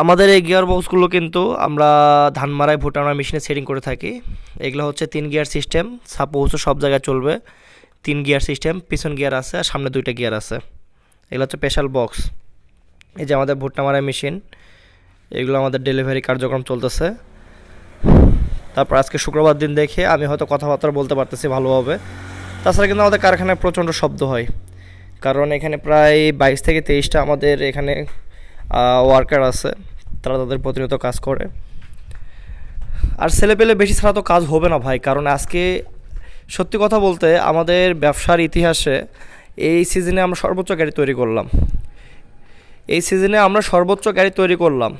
আমাদের এই গিয়ার বক্সগুলো কিন্তু আমরা ধান মারাই ভুটানা মেশিনে সেটিং করে থাকি। এগুলো হচ্ছে তিন গিয়ার সিস্টেম সাপোজ সব জায়গায় চলবে। তিন গিয়ার সিস্টেম পিছন গিয়ার আছে আর সামনে দুইটা গিয়ার আছে। এগুলো হচ্ছে স্পেশাল বক্স এই যে আমাদের ভুট্টা মারাই মেশিন এগুলো আমাদের ডেলিভারি কার্যক্রম চলতেছে। তারপর আজকে শুক্রবার দিন দেখে আমি হয়তো কথাবার্তা বলতে পারতেছি ভালোভাবে। তাছাড়া কিন্তু আমাদের কারখানায় প্রচণ্ড শব্দ হয়। কারণ এখানে প্রায় বাইশ থেকে তেইশটা আমাদের এখানে ওয়ার্কার আছে, তারা তাদের প্রতিনিয়ত কাজ করে। আর ছেলে পেলে বেশি ছাড়া তো কাজ হবে না ভাই, কারণ আজকে সত্যি কথা বলতে আমাদের ব্যবসার ইতিহাসে এই সিজনে আমরা সর্বোচ্চ গাড়ি তৈরি করলাম। এই সিজনে আমরা সর্বোচ্চ গাড়ি তৈরি করলাম।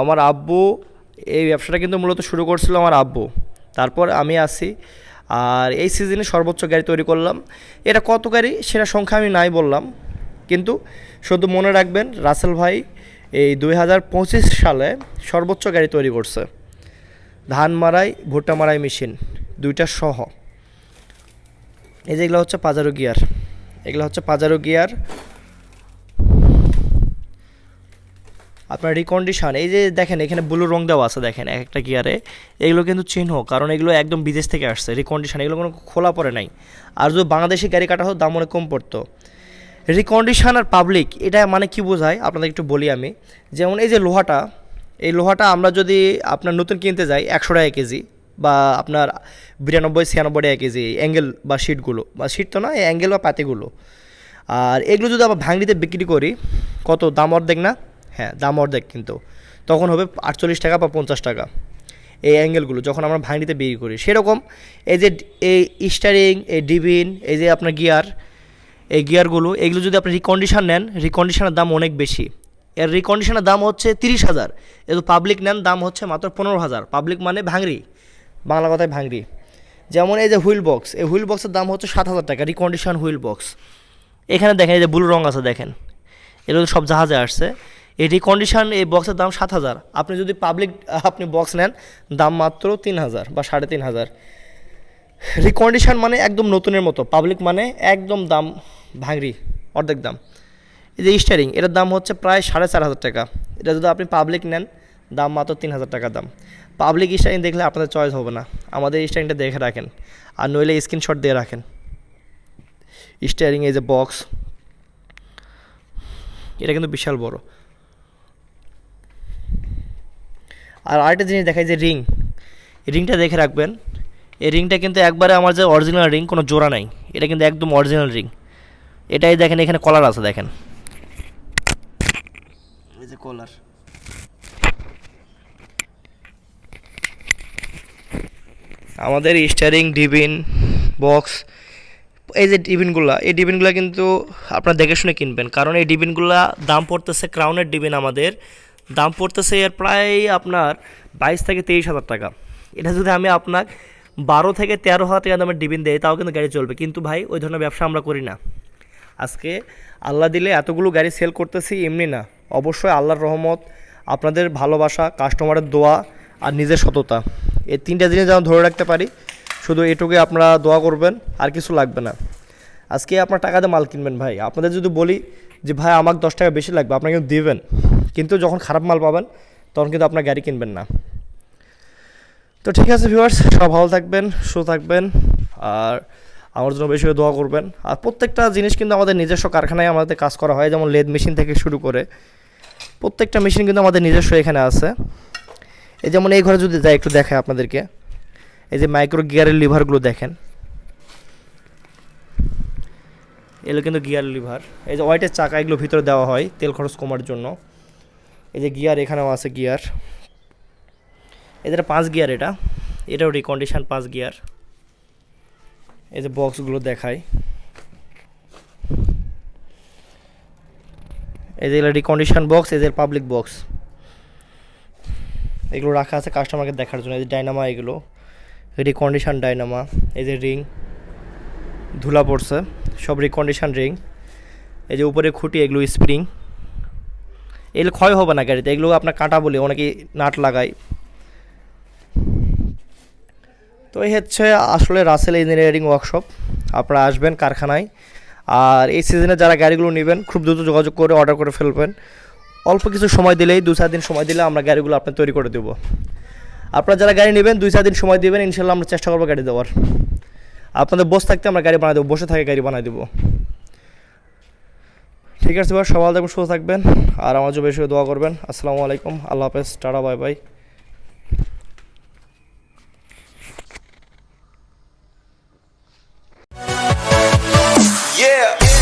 আমার আব্বু এই ব্যবসাটা কিন্তু মূলত শুরু করছিল আমার আব্বু। তারপর আমি আসি আর এই সিজনে সর্বোচ্চ গাড়ি তৈরি করলাম। এটা কত গাড়ি সেটা সংখ্যা আমি নাই বললাম, কিন্তু শুধু মনে রাখবেন, রাসেল ভাই এই দুই হাজার পঁচিশ সালে সর্বোচ্চ গাড়ি তৈরি করছে। ধান মারাই ভুট্টা মারাই মেশিন, দুইটা সহ। এই যেগুলো হচ্ছে পাজারো গিয়ার। এগুলো হচ্ছে পাজারো গিয়ার। আপনার রিকন্ডিশন এই যে দেখেন, এখানে ব্লু রং দেওয়া আছে, দেখেন এক একটা গিয়ারে। এগুলো কিন্তু চিহ্ন, কারণ এগুলো একদম বিদেশ থেকে আসছে। রিকন্ডিশন এগুলো কোনো খোলা পড়ে নাই। আর যদি বাংলাদেশি গাড়ি কাটা হতো দাম অনেক কম পড়তো। রিকন্ডিশন আর পাবলিক এটা মানে কি বোঝায়? আপনাদের একটু বলি আমি। যেমন এই যে লোহাটা, এই লোহাটা আমরা যদি আপনার নতুন কিনতে যাই, একশো টাকা কেজি বা আপনার বিরানব্বই, ছিয়ানব্বই টাকা কেজি অ্যাঙ্গেল বা শিটগুলো বা শিট তো না, এই অ্যাঙ্গেল বা পাতিগুলো। আর এগুলো যদি আমরা ভাঙড়িতে বিক্রি করি, কত দাম অর্ধেক না? হ্যাঁ দাম অর্ধেক কিন্তু। তখন হবে আটচল্লিশ টাকা বা পঞ্চাশ টাকা এই অ্যাঙ্গেলগুলো যখন আমরা ভাঙড়িতে বিক্রি করি। সেরকম এই যে এই স্টারিং এই ডিবিন এই যে আপনার গিয়ার এই গিয়ারগুলো, এগুলো যদি আপনি রিকন্ডিশন নেন রিকন্ডিশনের দাম অনেক বেশি। এর রিকন্ডিশনের দাম হচ্ছে তিরিশ হাজার। কিন্তু পাবলিক নেন, দাম হচ্ছে মাত্র পনেরো হাজার। পাবলিক মানে ভাঙড়ি, বাংলা কথায় ভাঙড়ি। যেমন এই যে হুইল বক্স, এই হুইল বক্সের দাম হচ্ছে সাত হাজার টাকা রিকন্ডিশন হুইল বক্স। এখানে দেখেন, এই যে ব্লু রং আছে দেখেন, এগুলো সব জাহাজে আসছে। এই রিকন্ডিশন এই বক্সের দাম সাত হাজার। আপনি যদি পাবলিক আপনি বক্স নেন, দাম মাত্র তিন হাজার বা সাড়ে তিন হাজার। রিকন্ডিশন মানে একদম নতুনের মতো পাবলিক মানে একদম দাম ভাঙড়ি, অর্ধেক দাম। এই যে স্টারিং এটার দাম হচ্ছে প্রায় সাড়ে চার হাজার টাকা। এটা যদি আপনি পাবলিক নেন, দাম মাত্র তিন হাজার টাকা দাম। পাবলিক স্টারিং দেখলে আপনাদের চয়েস হবে না। আমাদের স্টারিংটা দেখে রাখেন। আর নইলে স্ক্রিনশট দিয়ে রাখেন। স্টারিং এই যে বক্স এটা কিন্তু বিশাল বড়। আর আরেকটা জিনিস দেখাই যে রিং রিংটা দেখে রাখবেন। এই রিংটা কিন্তু একবারে আমার যে অরিজিনাল রিং কোনো জোড়া নাই। এটা কিন্তু একদম অরিজিনাল রিং এটাই দেখেন এখানে কলার আছে দেখেন। এই যে কলার আমাদের স্টারিং ডিবিন বক্স এই যে ডিবিনগুলো এই ডিবিনগুলো কিন্তু আপনার দেখে শুনে কিনবেন কারণ এই ডিবিনগুলো দাম পড়তেছে ক্রাউনের ডিবিন আমাদের দাম পড়তেছে এর প্রায় আপনার বাইশ থেকে তেইশ হাজার টাকা। এটা যদি আমি আপনার বারো থেকে তেরো হাজার টাকা দামের ডিবিন দেয় তাও কিন্তু গাড়ি চলবে। কিন্তু ভাই ওই ধরনের ব্যবসা আমরা করি না। আজকে আল্লাহ দিলে এতগুলো গাড়ি সেল করতেছি, এমনি না। অবশ্যই আল্লাহর রহমত, আপনাদের ভালোবাসা কাস্টমারের দোয়া আর নিজের সততা। এই তিনটা জিনিস যেন ধরে রাখতে পারি, শুধু এটুকুই আপনারা দোয়া করবেন, আর কিছু লাগবে না। আজকে আপনার টাকা দিয়ে মাল কিনবেন ভাই। আপনাদের যদি বলি যে, ভাই, আমাকে দশ টাকা বেশি লাগবে আপনাকে কিন্তু দিবেন। কিন্তু যখন খারাপ মাল পাবেন, তখন কিন্তু আপনার গাড়ি কিনবেন না। তো ঠিক আছে ভিউয়ার্স সব ভালো থাকবেন, সুস্থ থাকবেন, আর আমার জন্য বেশি দোয়া করবেন। আর প্রত্যেকটা জিনিস কিন্তু আমাদের নিজস্ব কারখানায় আমাদের কাজ করা হয়, যেমন লেদ মেশিন থেকে শুরু করে। প্রত্যেকটা মেশিন কিন্তু আমাদের নিজস্ব এখানে আছে। এই যেমন এই ঘরে যদি যাই একটু দেখায় আপনাদেরকে। এই যে মাইক্রো গিয়ারের লিভারগুলো দেখেন। এগুলো কিন্তু গিয়ার লিভার এই যে হোয়াইটের চাকা এগুলো ভিতরে দেওয়া হয় তেল খরচ কমার জন্য। এই যে গিয়ার এখানেও আছে গিয়ার এদের পাঁচ গিয়ার এটা। এটাও রিকন্ডিশন পাঁচ গিয়ার এই যে বক্সগুলো দেখায় এই যে রিকন্ডিশন বক্স এই যে পাবলিক বক্স এগুলো রাখা আছে কাস্টমারকে দেখার জন্য। এই যে ডাইনামা এগুলো। রিকন্ডিশন ডাইনামা এই যে রিং ধুলা পড়ছে। সব রিকন্ডিশন রিং এই যে উপরে খুঁটি, এগুলো স্প্রিং এগুলো ক্ষয় হবে না গাড়িতে। এগুলো আপনার কাঁটা বলে অনেকে নাট লাগায়। তো এই হচ্ছে আসলে রাসেল ইঞ্জিনিয়ারিং ওয়ার্কশপ আপনারা আসবেন কারখানায়। আর এই সিজনে যারা গাড়িগুলো নেবেন, খুব দ্রুত যোগাযোগ করে অর্ডার করে ফেলবেন। অল্প কিছু সময় দিলেই দু চার দিন সময় দিলে আমরা গাড়িগুলো আপনার তৈরি করে দেবো। আপনারা যারা গাড়ি নেবেন, দুই চার দিন সময় দেবেন, ইনশাল্লাহ আমরা চেষ্টা করব গাড়ি দেওয়ার। আপনাদের বসে থাকতে আমরা গাড়ি বানাই দেবো, বসে থাকে গাড়ি বানাই দেবো। ঠিক আছে ভাই, সবাই থাকবেন, সুস্থ থাকবেন। আর আমার জন্য বেশি দোয়া করবেন। আসসালামু আলাইকুম, আল্লাহ হাফেজ, টাটা, বাই বাই। Yeah.